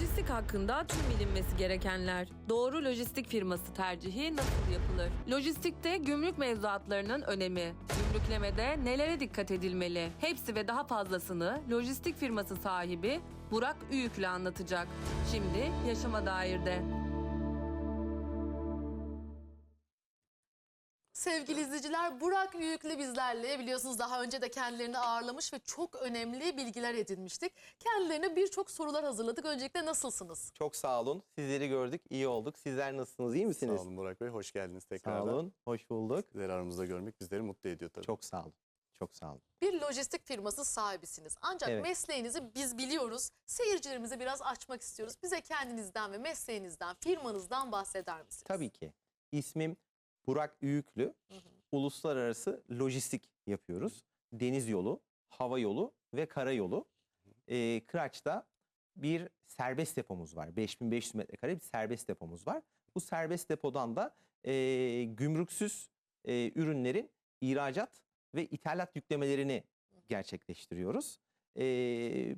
Lojistik hakkında tüm bilinmesi gerekenler. Doğru lojistik firması tercihi nasıl yapılır? Lojistikte gümrük mevzuatlarının önemi. Gümrüklemede nelere dikkat edilmeli? Hepsi ve daha fazlasını lojistik firması sahibi Burak Üyüklü anlatacak. Şimdi Yaşama Dair'de. Sevgili izleyiciler Burak Büyüklü bizlerle biliyorsunuz daha önce de kendilerini ağırlamış ve çok önemli bilgiler edinmiştik. Kendilerine birçok sorular hazırladık. Öncelikle nasılsınız? Çok sağ olun. Sizleri gördük, iyi olduk. Sizler nasılsınız, iyi misiniz? Sağ olun Burak Bey, hoş geldiniz Sağ tekrardan. olun, hoş bulduk. Sizleri aramızda görmek bizleri mutlu ediyor tabii. Çok sağ olun, çok sağ olun. Bir lojistik firması sahibisiniz. Ancak Evet. mesleğinizi biz biliyoruz. Seyircilerimize biraz açmak istiyoruz. Bize kendinizden ve mesleğinizden, firmanızdan bahseder misiniz? Tabii ki. İsmim Burak Üyüklü. Hı hı. Uluslararası lojistik yapıyoruz. Deniz yolu, hava yolu ve karayolu. Ee, Kıraç'ta bir serbest depomuz var. 5500 metrekare bir serbest depomuz var. Bu serbest depodan da e, gümrüksüz e, ürünlerin ihracat ve ithalat yüklemelerini gerçekleştiriyoruz. E,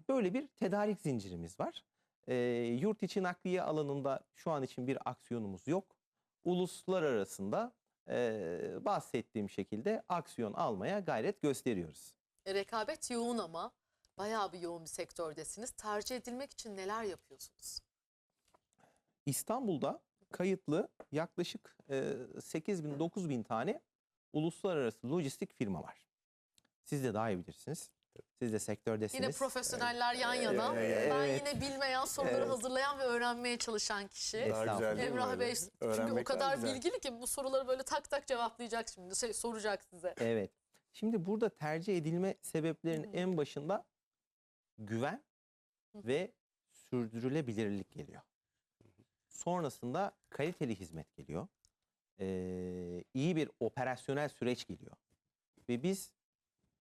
böyle bir tedarik zincirimiz var. E, yurt içi nakliye alanında şu an için bir aksiyonumuz yok. Uluslar arasında e, bahsettiğim şekilde aksiyon almaya gayret gösteriyoruz. Rekabet yoğun ama bayağı bir yoğun bir sektördesiniz. Tercih edilmek için neler yapıyorsunuz? İstanbul'da kayıtlı yaklaşık e, 8 bin 9 bin tane uluslararası lojistik firma var. Siz de daha iyi bilirsiniz. Siz de sektördesiniz. Yine profesyoneller yan yana. Evet. Ben yine bilmeyen soruları Evet. hazırlayan ve öğrenmeye çalışan kişi. Daha güzel Emrah? Bey çünkü o kadar bilgili ki bu soruları böyle tak tak cevaplayacak şimdi. Şey, soracak size. Evet. Şimdi burada tercih edilme sebeplerinin Hı. en başında güven ve sürdürülebilirlik geliyor. Sonrasında kaliteli hizmet geliyor. Ee, iyi bir operasyonel süreç geliyor. Ve biz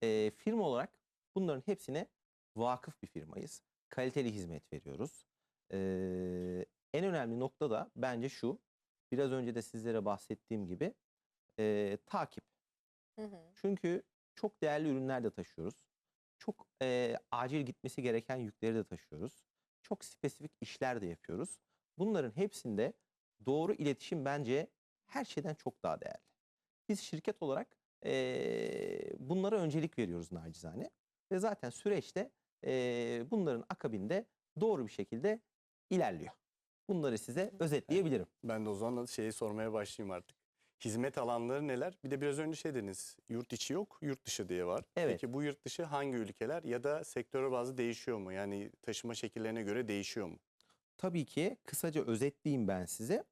e, firma olarak bunların hepsine vakıf bir firmayız. Kaliteli hizmet veriyoruz. Ee, en önemli nokta da bence şu. Biraz önce de sizlere bahsettiğim gibi e, takip. Hı hı. Çünkü çok değerli ürünler de taşıyoruz. Çok e, acil gitmesi gereken yükleri de taşıyoruz. Çok spesifik işler de yapıyoruz. Bunların hepsinde doğru iletişim bence her şeyden çok daha değerli. Biz şirket olarak e, bunlara öncelik veriyoruz nacizane. Ve zaten süreçte e, bunların akabinde doğru bir şekilde ilerliyor. Bunları size özetleyebilirim. Ben de o zaman şeyi sormaya başlayayım artık. Hizmet alanları neler? Bir de biraz önce şey dediniz, yurt içi yok, yurt dışı diye var. Evet. Peki bu yurt dışı hangi ülkeler ya da sektöre bazı değişiyor mu? Yani taşıma şekillerine göre değişiyor mu? Tabii ki kısaca özetleyeyim ben size.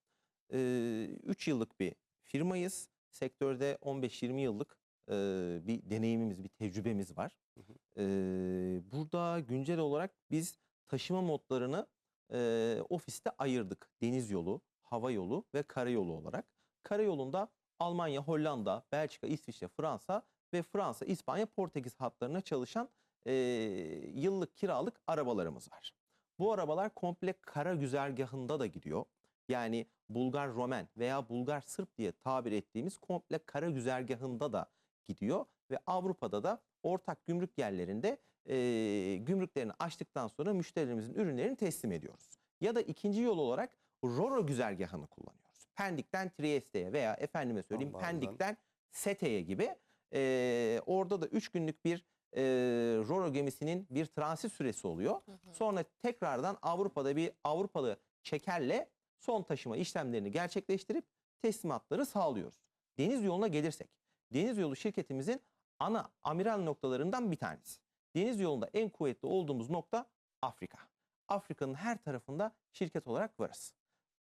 3 yıllık bir firmayız. Sektörde 15-20 yıllık e, bir deneyimimiz, bir tecrübemiz var. Hı hı. E, burada güncel olarak biz taşıma modlarını e, ofiste ayırdık. Deniz yolu, hava yolu ve karayolu olarak. Karayolunda Almanya, Hollanda, Belçika, İsviçre, Fransa ve Fransa, İspanya, Portekiz hatlarına çalışan e, yıllık kiralık arabalarımız var. Bu arabalar komple kara güzergahında da gidiyor. Yani Bulgar Romen veya Bulgar Sırp diye tabir ettiğimiz komple kara güzergahında da gidiyor. Ve Avrupa'da da ortak gümrük yerlerinde e, gümrüklerini açtıktan sonra müşterilerimizin ürünlerini teslim ediyoruz. Ya da ikinci yol olarak Roro güzergahını kullanıyoruz. Pendik'ten Trieste'ye veya efendime söyleyeyim Ambar'dan. Pendik'ten Sete'ye gibi. E, orada da 3 günlük bir e, Roro gemisinin bir transit süresi oluyor. Hı hı. Sonra tekrardan Avrupa'da bir Avrupalı çekerle son taşıma işlemlerini gerçekleştirip teslimatları sağlıyoruz. Deniz yoluna gelirsek, deniz yolu şirketimizin ana amiral noktalarından bir tanesi. Deniz yolunda en kuvvetli olduğumuz nokta Afrika. Afrika'nın her tarafında şirket olarak varız.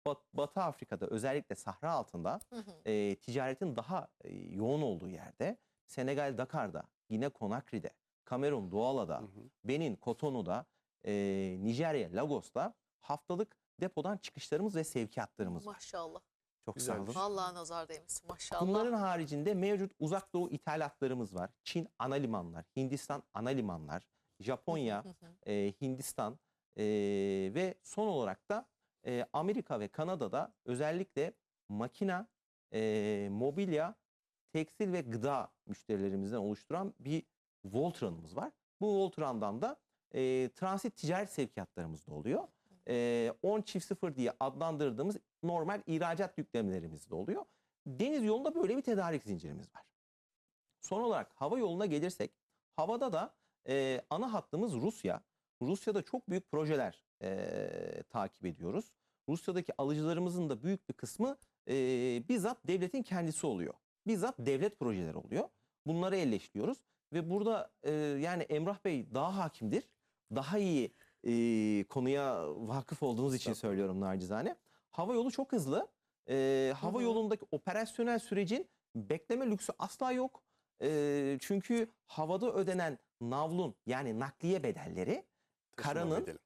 Bat- Batı Afrika'da özellikle Sahra altında Hı hı. e, ticaretin daha e, yoğun olduğu yerde Senegal Dakar'da, Gine Konakri'de, Kamerun Hı hı. Benin Kotonu'da, e, Nijerya Lagos'ta haftalık depodan çıkışlarımız ve sevkiyatlarımız var. Maşallah. Çok sağ olun. Vallahi nazar değmesin maşallah. Bunların haricinde mevcut uzak doğu ithalatlarımız var. Çin ana limanlar, Hindistan ana limanlar, Japonya, e, Hindistan e, ve son olarak da e, Amerika ve Kanada'da özellikle makina, e, mobilya, tekstil ve gıda müşterilerimizden oluşturan bir Voltran'ımız var. Bu Voltran'dan da e, transit ticaret sevkiyatlarımız da oluyor. e, 10 çift 0 diye adlandırdığımız normal ihracat yüklemelerimiz de oluyor. Deniz yolunda böyle bir tedarik zincirimiz var. Son olarak hava yoluna gelirsek havada da e, ana hattımız Rusya. Rusya'da çok büyük projeler e, takip ediyoruz. Rusya'daki alıcılarımızın da büyük bir kısmı e, bizzat devletin kendisi oluyor. Bizzat devlet projeleri oluyor. Bunları elleştiriyoruz ve burada e, yani Emrah Bey daha hakimdir. Daha iyi e, konuya vakıf olduğunuz için söylüyorum nacizane. Hava yolu çok hızlı. E, hava Hı hı. yolundaki operasyonel sürecin bekleme lüksü asla yok. E, çünkü havada ödenen navlun yani nakliye bedelleri karanın bedeli.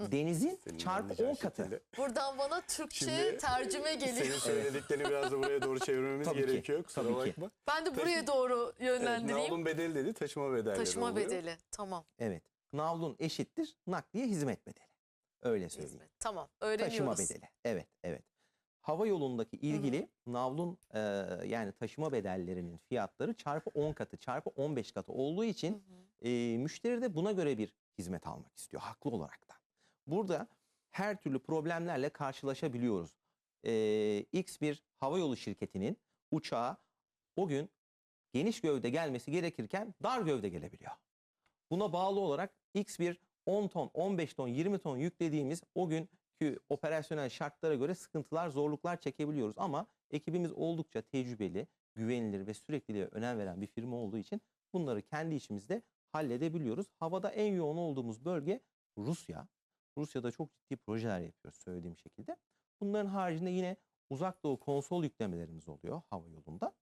denizin Senin çarpı anlayacağın 10 katı. şekilde. Buradan bana Türkçe Şimdi tercüme Senin geliyor. söylediklerini biraz da buraya doğru çevirmemiz Tabii ki, gerekiyor. Kusura tabii ki. bakma. Ben de buraya Taşım- doğru Evet, yönlendireyim. navlun bedeli dedi taşıma bedelleri Taşıma oluyor. bedeli. Tamam. Evet. Navlun eşittir nakliye hizmet bedeli. Öyle söyleyeyim. Hizmet. Tamam. Taşıma Öğreniyoruz. bedeli. Evet, evet. Hava yolundaki ilgili navlun e, yani taşıma bedellerinin fiyatları çarpı 10 katı, çarpı 15 katı olduğu Hı için hı. e, müşteri de buna göre bir hizmet almak istiyor haklı olarak da. Burada her türlü problemlerle karşılaşabiliyoruz. E, X bir havayolu şirketinin uçağa o gün geniş gövde gelmesi gerekirken dar gövde gelebiliyor. Buna bağlı olarak X bir 10 ton, 15 ton, 20 ton yüklediğimiz o günkü operasyonel şartlara göre sıkıntılar, zorluklar çekebiliyoruz. Ama ekibimiz oldukça tecrübeli, güvenilir ve sürekliliğe önem veren bir firma olduğu için bunları kendi içimizde halledebiliyoruz. Havada en yoğun olduğumuz bölge Rusya. Rusya'da çok ciddi projeler yapıyoruz söylediğim şekilde. Bunların haricinde yine uzak doğu konsol yüklemelerimiz oluyor hava yolunda.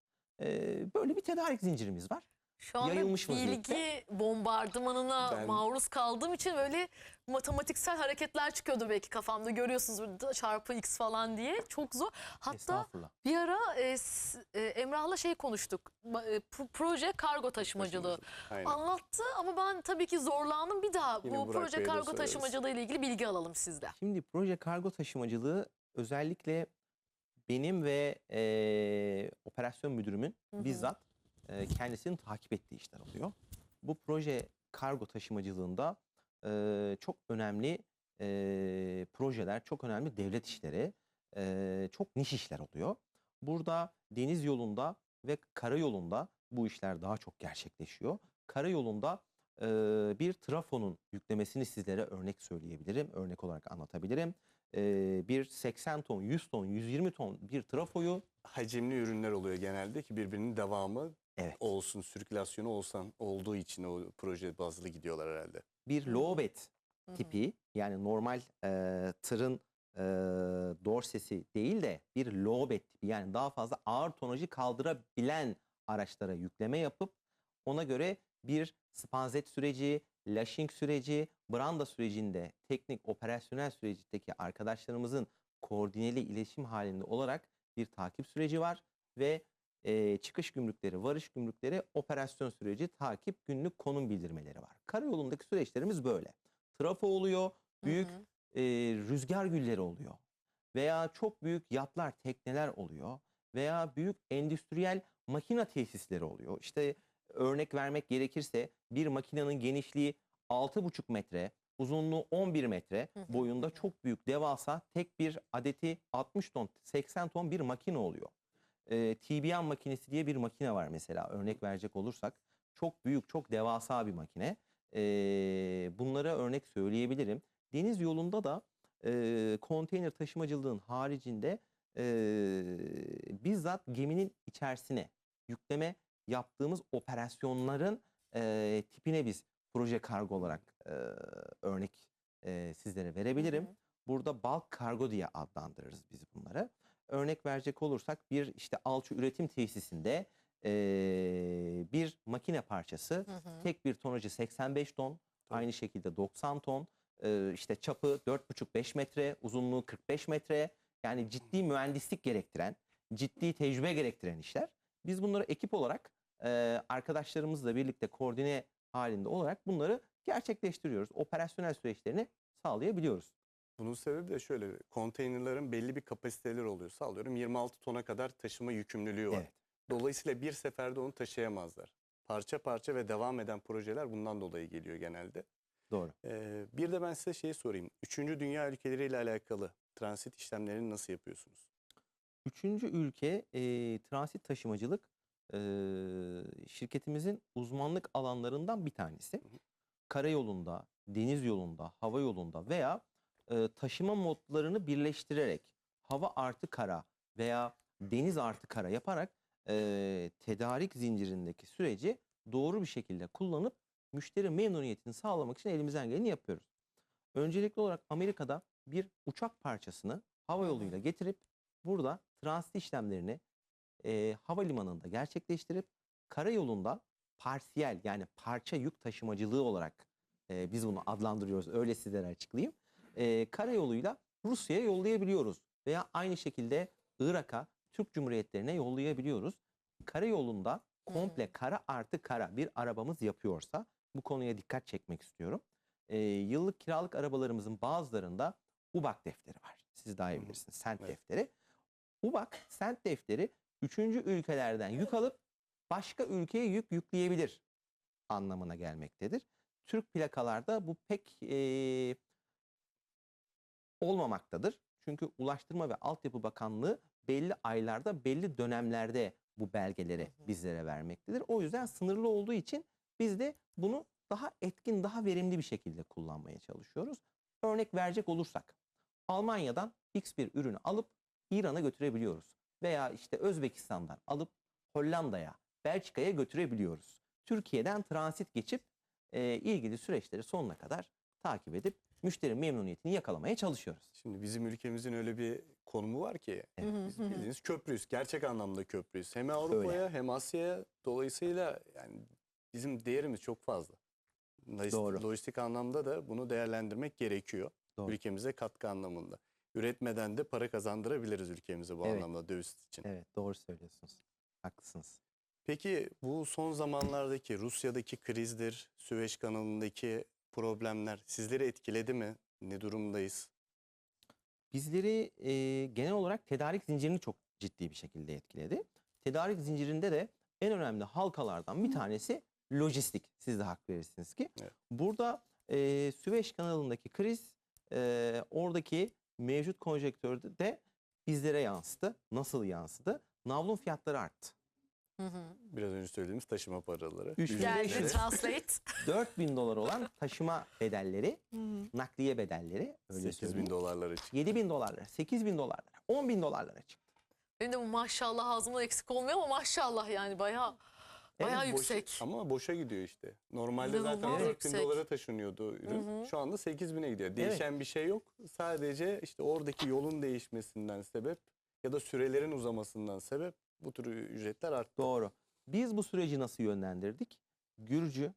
Ee, böyle bir tedarik zincirimiz var. Şu anda Yayılmış bilgi vaziyette. bombardımanına Ben- maruz kaldığım için böyle matematiksel hareketler çıkıyordu belki kafamda. Görüyorsunuz burada çarpı x falan diye. Çok zor. Hatta Estağfurullah. bir ara e, s- e, Emrah'la şey konuştuk. Ma- e, pro- proje kargo taşımacılığı. Aynen. Anlattı ama ben tabii ki zorlandım. Bir daha Yine bu Burak proje Bey'e de kargo sorarız. taşımacılığı ile ilgili bilgi alalım sizden. Şimdi proje kargo taşımacılığı özellikle benim ve eee, operasyon müdürümün Hı hı. bizzat eee, kendisinin takip ettiği işler oluyor. Bu proje kargo taşımacılığında eee, çok önemli eee, projeler, çok önemli devlet işleri, eee, çok niş işler oluyor. Burada deniz yolunda ve karayolunda bu işler daha çok gerçekleşiyor. Karayolunda bir trafonun yüklemesini sizlere örnek söyleyebilirim, örnek olarak anlatabilirim. Eee, bir 80 ton, 100 ton, 120 ton bir trafoyu Hacimli ürünler oluyor genelde ki birbirinin devamı evet olsun, sirkülasyonu olsan olduğu için o proje bazlı gidiyorlar herhalde. bir hı. tipi yani normal eee, tırın eee, dorsesi değil de bir low bed tipi yani daha fazla ağır tonajı kaldırabilen araçlara yükleme yapıp ona göre bir spanzet süreci, lashing süreci, branda sürecinde teknik operasyonel sürecindeki arkadaşlarımızın koordineli iletişim halinde olarak bir takip süreci var ve eee, çıkış gümrükleri, varış gümrükleri, operasyon süreci, takip, günlük konum bildirmeleri var. Karayolundaki süreçlerimiz böyle. Trafo oluyor, büyük Hı hı. e, rüzgar gülleri oluyor. Veya çok büyük yatlar, tekneler oluyor. Veya büyük endüstriyel makina tesisleri oluyor. İşte örnek vermek gerekirse bir makinenin genişliği 6,5 metre, uzunluğu 11 metre boyunda çok büyük devasa tek bir adeti 60 ton, 80 ton bir makine oluyor. E, TBM makinesi diye bir makine var mesela örnek verecek olursak. Çok büyük, çok devasa bir makine. E, bunlara örnek söyleyebilirim. Deniz yolunda da e, konteyner taşımacılığın haricinde e, bizzat geminin içerisine yükleme yaptığımız operasyonların e, tipine biz proje kargo olarak e, örnek e, sizlere verebilirim. Hı hı. Burada bulk kargo diye adlandırırız biz bunları. Örnek verecek olursak bir işte alçı üretim tesisinde e, bir makine parçası Hı hı. tek bir tonajı 85 ton, aynı şekilde 90 ton, e, işte çapı 4,5-5 metre, uzunluğu 45 metre. Yani ciddi mühendislik gerektiren, ciddi tecrübe gerektiren işler. Biz bunları ekip olarak e, arkadaşlarımızla birlikte koordine halinde olarak bunları gerçekleştiriyoruz. Operasyonel süreçlerini sağlayabiliyoruz. Bunun sebebi de şöyle konteynerların belli bir kapasiteleri oluyor. Sallıyorum 26 tona kadar taşıma yükümlülüğü var. Evet. Dolayısıyla bir seferde onu taşıyamazlar. Parça parça ve devam eden projeler bundan dolayı geliyor genelde. Doğru. Ee, bir de ben size şey sorayım. Üçüncü dünya ülkeleriyle alakalı transit işlemlerini nasıl yapıyorsunuz? Üçüncü ülke e, transit taşımacılık e, şirketimizin uzmanlık alanlarından bir tanesi. Karayolunda, deniz yolunda, hava yolunda veya e, taşıma modlarını birleştirerek hava artı kara veya deniz artı kara yaparak e, tedarik zincirindeki süreci doğru bir şekilde kullanıp müşteri memnuniyetini sağlamak için elimizden geleni yapıyoruz. Öncelikli olarak Amerika'da bir uçak parçasını hava yoluyla getirip burada transit işlemlerini e, havalimanında gerçekleştirip karayolunda parsiyel yani parça yük taşımacılığı olarak e, biz bunu adlandırıyoruz. Öyle sizlere açıklayayım. E, karayoluyla Rusya'ya yollayabiliyoruz veya aynı şekilde Irak'a, Türk Cumhuriyetlerine yollayabiliyoruz. Karayolunda komple kara artı kara bir arabamız yapıyorsa bu konuya dikkat çekmek istiyorum. E, yıllık kiralık arabalarımızın bazılarında UBAK defteri var. Siz daha iyi bilirsiniz. Sent Evet. defteri. UBAK, sent defteri üçüncü ülkelerden yük alıp başka ülkeye yük yükleyebilir anlamına gelmektedir. Türk plakalarda bu pek eee, olmamaktadır. Çünkü Ulaştırma ve Altyapı Bakanlığı belli aylarda, belli dönemlerde bu belgeleri bizlere vermektedir. O yüzden sınırlı olduğu için biz de bunu daha etkin, daha verimli bir şekilde kullanmaya çalışıyoruz. Örnek verecek olursak, Almanya'dan X bir ürünü alıp İran'a götürebiliyoruz. Veya işte Özbekistan'dan alıp Hollanda'ya, Belçika'ya götürebiliyoruz. Türkiye'den transit geçip e, ilgili süreçleri sonuna kadar takip edip müşteri memnuniyetini yakalamaya çalışıyoruz. Şimdi bizim ülkemizin öyle bir konumu var ki biz hı. bildiğiniz köprüyüz. Gerçek anlamda köprüyüz. Hem Avrupa'ya hem Asya'ya dolayısıyla yani bizim değerimiz çok fazla. Lojistik, Doğru. lojistik anlamda da bunu değerlendirmek gerekiyor. Doğru. Ülkemize katkı anlamında. Üretmeden de para kazandırabiliriz ülkemize bu Evet. anlamda döviz için. Evet doğru söylüyorsunuz. Haklısınız. Peki bu son zamanlardaki Rusya'daki krizdir, Süveyş kanalındaki problemler sizleri etkiledi mi? Ne durumdayız? Bizleri e, genel olarak tedarik zincirini çok ciddi bir şekilde etkiledi. Tedarik zincirinde de en önemli halkalardan bir tanesi lojistik. Siz de hak verirsiniz ki. Evet. Burada e, Süveyş kanalındaki kriz e, oradaki mevcut konjektörde de bizlere yansıdı. Nasıl yansıdı? Navlun fiyatları arttı. Hı hı. Biraz önce söylediğimiz taşıma paraları. Üç bin Geldi beş yüz. translate. 4000 dolar olan taşıma bedelleri, Hı hı. nakliye bedelleri öyle 8 söyleyeyim. bin dolarlara çıktı. 7 bin dolarlara, 8 bin dolarlara, 10 bin dolarlara çıktı. Benim de bu maşallah ağzımdan eksik olmuyor ama maşallah yani bayağı bayağı Evet, boşa- yüksek. ama boşa gidiyor işte. Normalde zaten İnanılmaz 4 bin yüksek. dolara taşınıyordu ürün. Hı hı. Şu anda 8 bine gidiyor. Değişen bir şey yok. Sadece işte oradaki yolun değişmesinden sebep ya da sürelerin uzamasından sebep bu tür ücretler arttı. Doğru. Biz bu süreci nasıl yönlendirdik? Gürcü,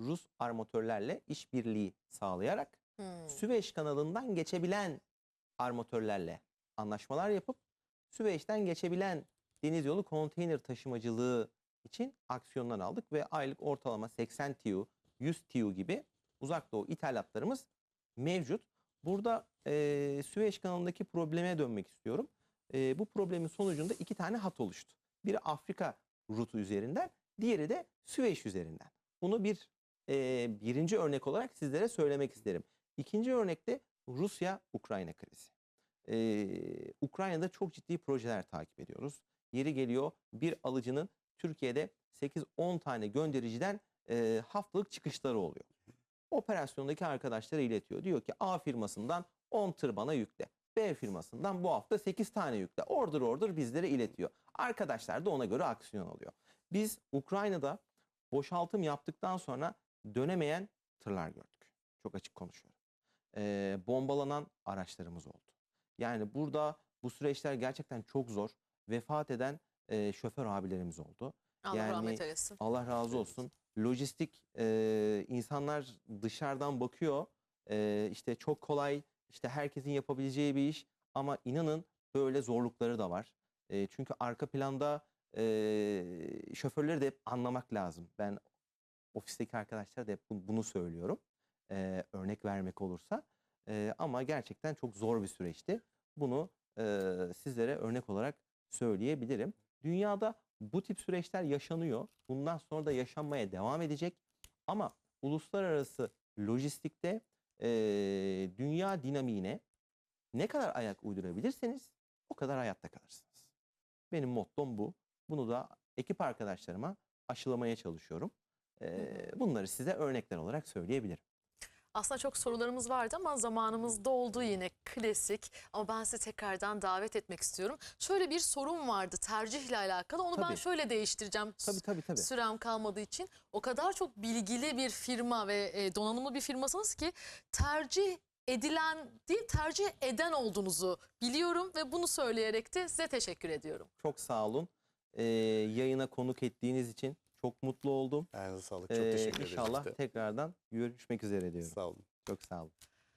Rus armatörlerle işbirliği sağlayarak Hmm. Süveyş kanalından geçebilen armatörlerle anlaşmalar yapıp Süveyş'ten geçebilen deniz yolu konteyner taşımacılığı için aksiyonlar aldık ve aylık ortalama 80 TEU, 100 TEU gibi uzak doğu ithalatlarımız mevcut. Burada eee Süveyş kanalındaki probleme dönmek istiyorum. Eee, bu problemin sonucunda iki tane hat oluştu. Biri Afrika rutu üzerinden, diğeri de Süveyş üzerinden. Bunu bir eee, birinci örnek olarak sizlere söylemek isterim. İkinci örnekte Rusya-Ukrayna krizi. Ee, Ukrayna'da çok ciddi projeler takip ediyoruz. Yeri geliyor bir alıcının Türkiye'de 8-10 tane göndericiden e, haftalık çıkışları oluyor. Operasyondaki arkadaşlara iletiyor. Diyor ki A firmasından 10 tır bana yükle. B firmasından bu hafta 8 tane yükle. Order order bizlere iletiyor. Arkadaşlar da ona göre aksiyon alıyor. Biz Ukrayna'da boşaltım yaptıktan sonra dönemeyen tırlar gördük. Çok açık konuşuyorum. Ee, bombalanan araçlarımız oldu. Yani burada bu süreçler gerçekten çok zor. Vefat eden e, şoför abilerimiz oldu. Allah yani- rahmet eylesin. Allah razı olsun. Lojistik e, insanlar dışarıdan bakıyor. E, işte çok kolay, işte herkesin yapabileceği bir iş. Ama inanın böyle zorlukları da var. E, çünkü arka planda e, şoförleri de hep anlamak lazım. Ben ofisteki arkadaşlara da hep bu- bunu söylüyorum. E, örnek vermek olursa. E, ama gerçekten çok zor bir süreçti. Bunu e, sizlere örnek olarak söyleyebilirim. Dünyada bu tip süreçler yaşanıyor. Bundan sonra da yaşanmaya devam edecek. Ama uluslararası lojistikte e, dünya dinamiğine ne kadar ayak uydurabilirseniz o kadar hayatta kalırsınız. Benim mottom bu. Bunu da ekip arkadaşlarıma aşılamaya çalışıyorum. E, bunları size örnekler olarak söyleyebilirim. Aslında çok sorularımız vardı ama zamanımız doldu yine klasik. Ama ben sizi tekrardan davet etmek istiyorum. Şöyle bir sorum vardı tercihle alakalı. Onu ben Tabii. şöyle değiştireceğim. Tabii tabii tabii. Sürem kalmadığı için o kadar çok bilgili bir firma ve e, donanımlı bir firmasınız ki tercih edilen değil tercih eden olduğunuzu biliyorum ve bunu söyleyerek de size teşekkür ediyorum. Çok sağ olun. E, yayına konuk ettiğiniz için çok mutlu oldum. Ayağınıza sağlık. Çok E, teşekkür ederiz. İnşallah tekrardan görüşmek üzere diyorum. Sağ olun. Çok sağ olun.